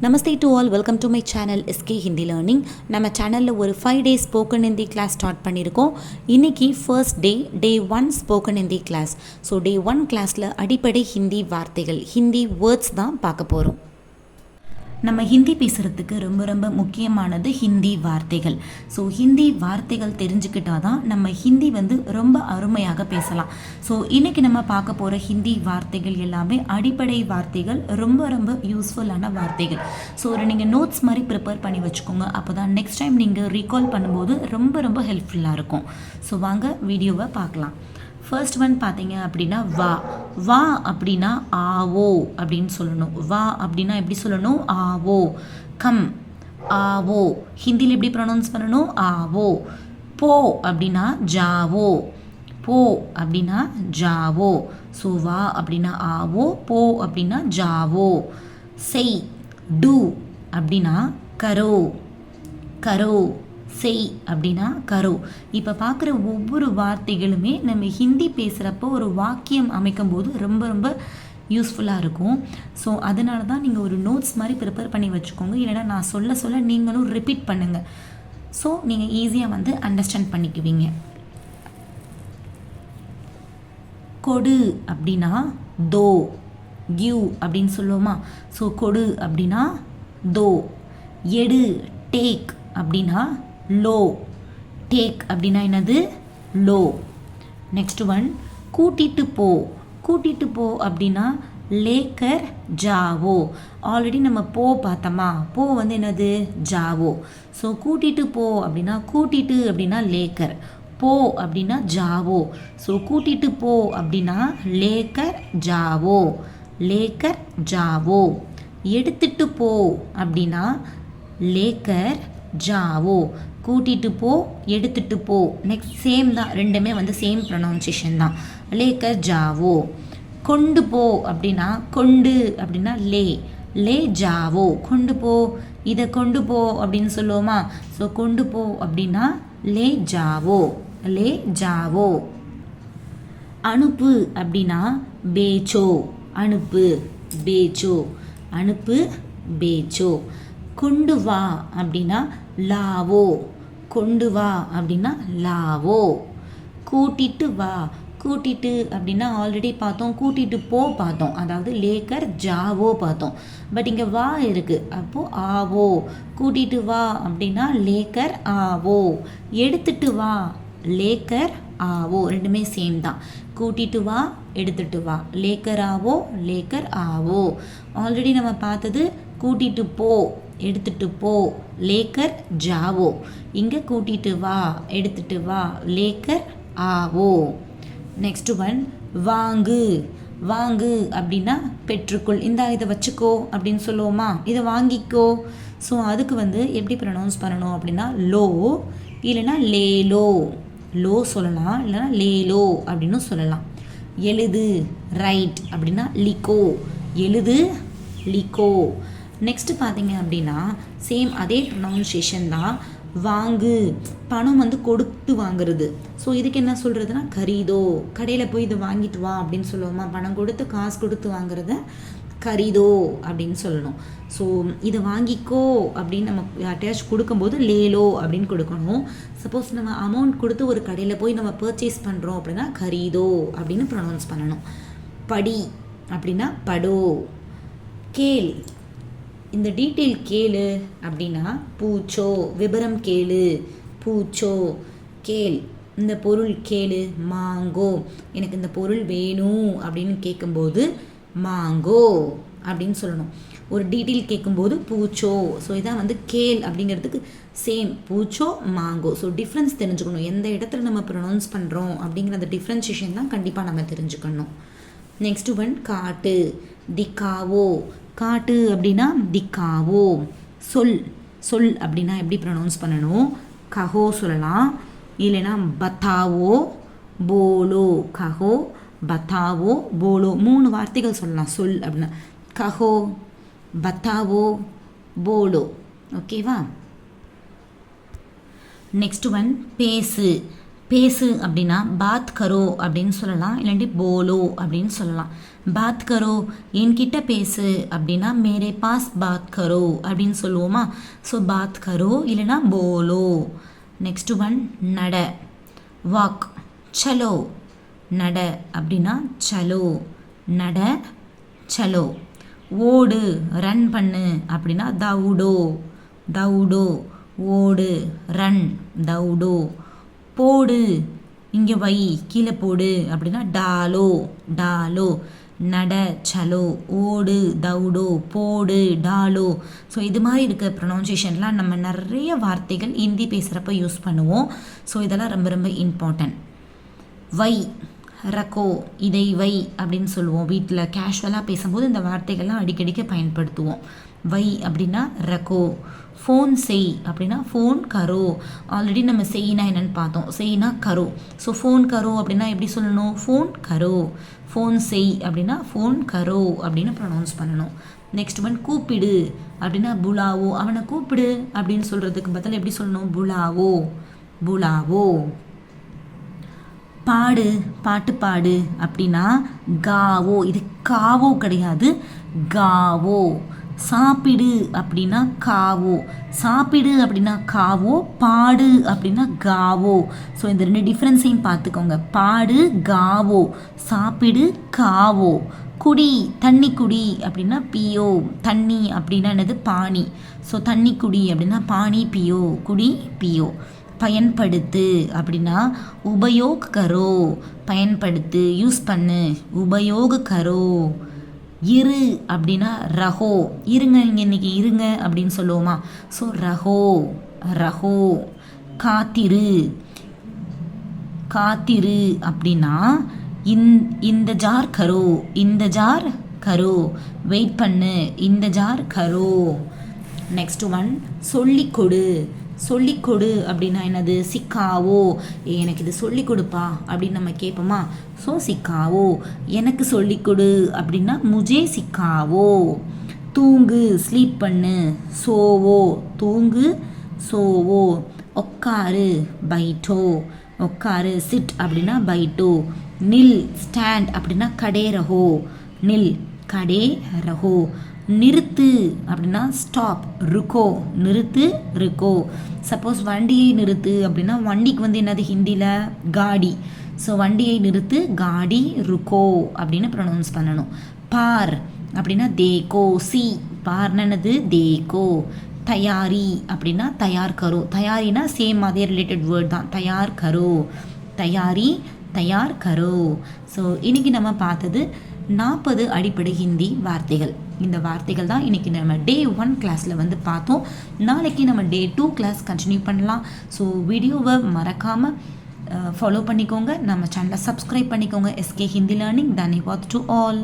Namaste to all welcome to my channel SK Hindi learning நம்ம சேனலில் ஒரு five days spoken Hindi class start பண்ணியிருக்கோம் இன்றைக்கி first day day one spoken Hindi class so day one கிளாஸில் அடிப்படை ஹிந்தி வார்த்தைகள் Hindi words தான் பார்க்க போகிறோம் நம்ம ஹிந்தி பேசுகிறதுக்கு ரொம்ப ரொம்ப முக்கியமானது ஹிந்தி வார்த்தைகள். ஸோ ஹிந்தி வார்த்தைகள் தெரிஞ்சுக்கிட்டால் தான் நம்ம ஹிந்தி வந்து ரொம்ப அருமையாக பேசலாம். ஸோ இன்றைக்கி நம்ம பார்க்க போகிற ஹிந்தி வார்த்தைகள் எல்லாமே அடிப்படை வார்த்தைகள் ரொம்ப ரொம்ப யூஸ்ஃபுல்லான வார்த்தைகள். ஸோ ஒரு நீங்கள் நோட்ஸ் மாதிரி ப்ரிப்பேர் பண்ணி வச்சுக்கோங்க. அப்போ தான் நெக்ஸ்ட் டைம் நீங்கள் ரீகால் பண்ணும்போது ரொம்ப ரொம்ப ஹெல்ப்ஃபுல்லாக இருக்கும். ஸோ வாங்க வீடியோவை பார்க்கலாம். ஃபர்ஸ்ட் ஒன் பார்த்தீங்க அப்படின்னா வா. வா அப்படின்னா ஆவோ அப்படின்னு சொல்லணும். வா அப்படின்னா எப்படி சொல்லணும்? ஆவோ. கம். ஆவோ. ஹிந்தியில் எப்படி ப்ரொனவுன்ஸ் பண்ணணும்? ஆவோ. போ அப்படின்னா ஜாவோ. போ அப்படின்னா ஜாவோ. ஸோ வா அப்படின்னா ஆவோ போ அப்படின்னா ஜாவோ. செய். டு அப்படின்னா கரோ. கரோ. செய் அப்படின்னா கரோ. இப்போ பார்க்குற ஒவ்வொரு வார்த்தைகளுமே நம்ம ஹிந்தி பேசுகிறப்போ ஒரு வாக்கியம் அமைக்கும் போது ரொம்ப ரொம்ப யூஸ்ஃபுல்லாக இருக்கும். ஸோ அதனால தான் நீங்கள் ஒரு நோட்ஸ் மாதிரி ப்ரிப்பேர் பண்ணி வச்சுக்கோங்க. இல்லைனா நான் சொல்ல சொல்ல நீங்களும் ரிப்பீட் பண்ணுங்கள் ஸோ நீங்கள் ஈஸியாக வந்து அண்டர்ஸ்டாண்ட் பண்ணிக்குவீங்க. கொடு அப்படின்னா தோ கியூ அப்படின்னு சொல்லுவோமா? ஸோ கொடு அப்படின்னா தோ. எடு டேக் அப்படின்னா லோ டேக் அப்படின்னா என்னது? லோ நெக்ஸ்ட் ஒன் கூட்டிட்டு போ. கூட்டிட்டு போ அப்படின்னா லேக்கர் ஜாவோ. ஆல்ரெடி நம்ம போ பார்த்தோமா? போ வந்து என்னது? ஜாவோ. ஸோ கூட்டிட்டு போ அப்படின்னா கூட்டிட்டு அப்படின்னா லேக்கர். போ அப்படின்னா ஜாவோ. ஸோ கூட்டிட்டு போ அப்படின்னா லேக்கர் ஜாவோ. Lacquer Zhao. எடுத்துட்டு போ அப்படின்னா லேக்கர் ஜாவோ. கூட்டிட்டு போ எடுத்துட்டு போ. நெக்ஸ்ட் சேம் தான் ரெண்டுமே வந்து சேம் ப்ரொனவுன்சியேஷன் தான். லேக்க ஜாவோ. கொண்டு போ அப்படின்னா கொண்டு அப்படின்னா லே. லே ஜாவோ. கொண்டு போ. இதை கொண்டு போ அப்படின்னு சொல்லுவோமா? ஸோ கொண்டு போ அப்படின்னா லே ஜாவோ. லே ஜாவோ. அனுப்பு அப்படின்னா பேச்சோ. அனுப்பு பேச்சோ. அனுப்பு பேச்சோ. கொண்டு வா அப்படின்னா லாவோ. கொண்டு வா அப்படின்னா லாவோ. கூட்டிட்டு வா. கூட்டிட்டு அப்படின்னா ஆல்ரெடி பார்த்தோம். கூட்டிட்டு போ பார்த்தோம். அதாவது லேக்கர் ஜாவோ பார்த்தோம். பட் இங்கே வா இருக்குது அப்போது ஆவோ. கூட்டிட்டு வா அப்படின்னா லேக்கர் ஆவோ. எடுத்துட்டு வா. லேக்கர் ஆவோ. ரெண்டுமே சேம் தான். கூட்டிட்டு வா எடுத்துட்டு வா. லேக்கர் ஆவோ லேக்கர் ஆவோ. ஆல்ரெடி நம்ம பார்த்தது கூட்டிட்டு போ. எடுத்துட்டு போ. லேக்கர் ஜாவோ. இங்கே கூட்டிட்டு வா. எடுத்துட்டு வா. லேக்கர் ஆவோ. நெக்ஸ்ட் ஒன் வாங்கு. வாங்கு அப்படின்னா பெற்றுக்கொள். இந்தா இதை வச்சுக்கோ அப்படின்னு சொல்லுவோமா? இதை வாங்கிக்கோ. ஸோ அதுக்கு வந்து எப்படி ப்ரொனவுன்ஸ் பண்ணணும் அப்படின்னா லோ இல்லைன்னா லேலோ. லோ சொல்லலாம் இல்லைன்னா லேலோ அப்படின்னு சொல்லலாம். எழுது ரைட் அப்படின்னா லிக்கோ. எழுது லிக்கோ. நெக்ஸ்ட்டு பார்த்தீங்க அப்படின்னா சேம் அதே ப்ரொனவுன்சியேஷன் தான் வாங்கு. பணம் வந்து கொடுத்து வாங்குறது. ஸோ இதுக்கு என்ன சொல்கிறதுனா கரீதோ. கடையில் போய் இதை வாங்கிட்டு வா அப்படின்னு சொல்லுவோமா? பணம் கொடுத்து காசு கொடுத்து வாங்குறத கரிதோ அப்படின்னு சொல்லணும். ஸோ இதை வாங்கிக்கோ அப்படின்னு நம்ம யார்ட்டையாச்சும் கொடுக்கும்போது லேலோ அப்படின்னு கொடுக்கணும். சப்போஸ் நம்ம அமௌண்ட் கொடுத்து ஒரு கடையில் போய் நம்ம பர்ச்சேஸ் பண்ணுறோம் அப்படின்னா கரீதோ அப்படின்னு ப்ரொனவுன்ஸ் பண்ணணும். படி அப்படின்னா படோ. கேள். இந்த டீட்டெயில் கேளு அப்படின்னா பூச்சோ விபரம் கேளு பூச்சோ கேள். இந்த பொருள் கேளு மாங்கோ. எனக்கு இந்த பொருள் வேணும் அப்படின்னு கேட்கும்போது மாங்கோ அப்படின்னு சொல்லணும். ஒரு டீட்டெயில் கேட்கும்போது பூச்சோ. ஸோ இதான் வந்து கேள் அப்படிங்கிறதுக்கு சேம் பூச்சோ மாங்கோ. ஸோ டிஃப்ரென்ஸ் தெரிஞ்சுக்கணும். எந்த இடத்துல நம்ம ப்ரொனவுன்ஸ் பண்ணுறோம் அப்படிங்கிற அந்த டிஃப்ரென்சியேஷன் தான் கண்டிப்பாக நம்ம தெரிஞ்சுக்கணும். நெக்ஸ்ட் ஒன் காட்டு. டிகாவோ காட்டு அப்படின்னா திக்காவோ. சொல் சொல் அப்படின்னா எப்படி ப்ரொனவுன்ஸ் பண்ணணும்? கஹோ சொல்லலாம். இல்லைன்னா பத்தாவோ போலோ. கஹோ பத்தாவோ போலோ. மூணு வார்த்தைகள் சொல்லலாம். சொல் அப்படின்னா கஹோ பத்தாவோ போலோ. ஓகேவா? நெக்ஸ்ட் ஒன் பேசு. பேசு அப்படின்னா பாத் கரோ அப்படின்னு சொல்லலாம். இல்லாட்டி போலோ அப்படின்னு சொல்லலாம். பாத் கரோ என்கிட்ட பேசு அப்படின்னா மேரே பாஸ் பாத் கரோ அப்படின்னு சொல்லுவோமா? ஸோ பாத் கரோ இல்லைன்னா போலோ. நெக்ஸ்ட் ஒன் நட. வாக். சலோ. நட அப்படின்னா சலோ. நட சலோ. ஓடு ரன் பண்ணு அப்படின்னா தவுடோ. தவுடோ. ஓடு ரன் தவுடோ. போடு. இங்கே வை கீழே போடு. அப்படின்னா டாலோ டாலோ. நட சலோ. ஓடு தவுடோ போடு டாலோ. ஸோ இது மாதிரி இருக்க ப்ரொனவுன்சியேஷன்லாம் நம்ம நிறைய வார்த்தைகள் ஹிந்தி பேசுகிறப்ப யூஸ் பண்ணுவோம். ஸோ இதெல்லாம் ரொம்ப ரொம்ப இம்பார்ட்டன்ட் வை ரக்கோ இதை வை அப்படின்னு சொல்லுவோம். வீட்டில் கேஷுவலாக பேசும்போது இந்த வார்த்தைகள்லாம் அடிக்கடிக்கு பயன்படுத்துவோம். வை அப்படின்னா ரக்கோ. ஃபோன் செய் அப்படின்னா ஃபோன் கரோ. ஆல்ரெடி நம்ம செய்யினா என்னென்னு பார்த்தோம். செய்யினா கரோ. ஸோ ஃபோன் கரோ அப்படின்னா எப்படி சொல்லணும்? ஃபோன் கரோ. ஃபோன் செய் அப்படின்னா ஃபோன் கரோ அப்படின்னு ப்ரொனவுன்ஸ் பண்ணணும். நெக்ஸ்ட் ஒன் கூப்பிடு அப்படின்னா புலாவோ. அவனை கூப்பிடு அப்படின்னு சொல்கிறதுக்கு பதில் எப்படி சொல்லணும்? புலாவோ. புலாவோ. பாடு பாட்டு பாடு அப்படின்னா காவோ. இது காவோ கிடையாது. காவோ. சாப்பிடு அப்படின்னா காவோ. சாப்பிடு அப்படின்னா காவோ பாடு அப்படின்னா காவோ. ஸோ இந்த ரெண்டு டிஃப்ரென்ஸையும் பார்த்துக்கோங்க. பாடு காவோ. சாப்பிடு காவோ. குடி தண்ணி குடி அப்படின்னா பியோ. தண்ணி அப்படின்னா என்னது? பானி ஸோ தண்ணி குடி அப்படின்னா பானி பியோ. குடி பியோ. பயன்படுத்து அப்படின்னா உபயோக் கரோ பயன்படுத்து யூஸ் பண்ணு. உபயோக கரோ இரு அப்படின்னா ரஹோ. இருங்க இங்கே இன்றைக்கி இருங்க அப்படின்னு சொல்லுவோமா. ஸோ ரஹோ ரஹோ. காத்திரு. காத்திரு அப்படின்னா இந் இந்த ஜார் கரோ. இந்த ஜார் கரோ. வெயிட் பண்ணு. இந்த ஜார் கரோ. நெக்ஸ்ட் ஒன் சொல்லிக் கொடு. சொல்லிக் கொடு அப்படின்னா என்னது? சிக்காவோ? எனக்கு இது சொல்லிக் கொடுப்பா அப்படின்னு நம்ம கேட்போமா? ஸோ சிக்காவோ. எனக்கு சொல்லிக் கொடு அப்படின்னா முஜே சிக்காவோ. தூங்கு ஸ்லீப் பண்ணு. சோவோ. தூங்கு சோவோ. உக்காரு பைட்டோ. உக்காரு சிட் அப்படின்னா பைட்டோ. நில் ஸ்டாண்ட் அப்படின்னா கடேரஹோ நில் கடே ரஹோ. நிறுத்து அப்படின்னா ஸ்டாப் ருக்கோ. நிறுத்து ருக்கோ. சப்போஸ் வண்டியை நிறுத்து அப்படின்னா வண்டிக்கு வந்து என்னது? ஹிந்தியில் காடி. ஸோ வண்டியை நிறுத்து காடி ருக்கோ அப்படின்னு ப்ரொனவுன்ஸ் பண்ணணும். பார் அப்படின்னா தேகோ சி. பார்னது தேகோ தயாரி அப்படின்னா தயார் கரோ. தயாரினா சேம் அதே ரிலேட்டட் வேர்ட் தான். தயார் கரோ. தயாரி தயார் கரோ. ஸோ இன்றைக்கி நம்ம பார்த்தது நாற்பது அடிப்படை ஹிந்தி வார்த்தைகள். இந்த வார்த்தைகள் தான் இன்றைக்கி நம்ம டே ஒன் கிளாஸில் வந்து பார்த்தோம். நாளைக்கு நம்ம டே டூ கிளாஸ் கண்டினியூ பண்ணலாம். ஸோ வீடியோவை மறக்காமல் ஃபாலோ பண்ணிக்கோங்க. நம்ம சேனலை சப்ஸ்கிரைப் பண்ணிக்கோங்க. எஸ்கே ஹிந்தி லேர்னிங் தன்யவாத் டு ஆல்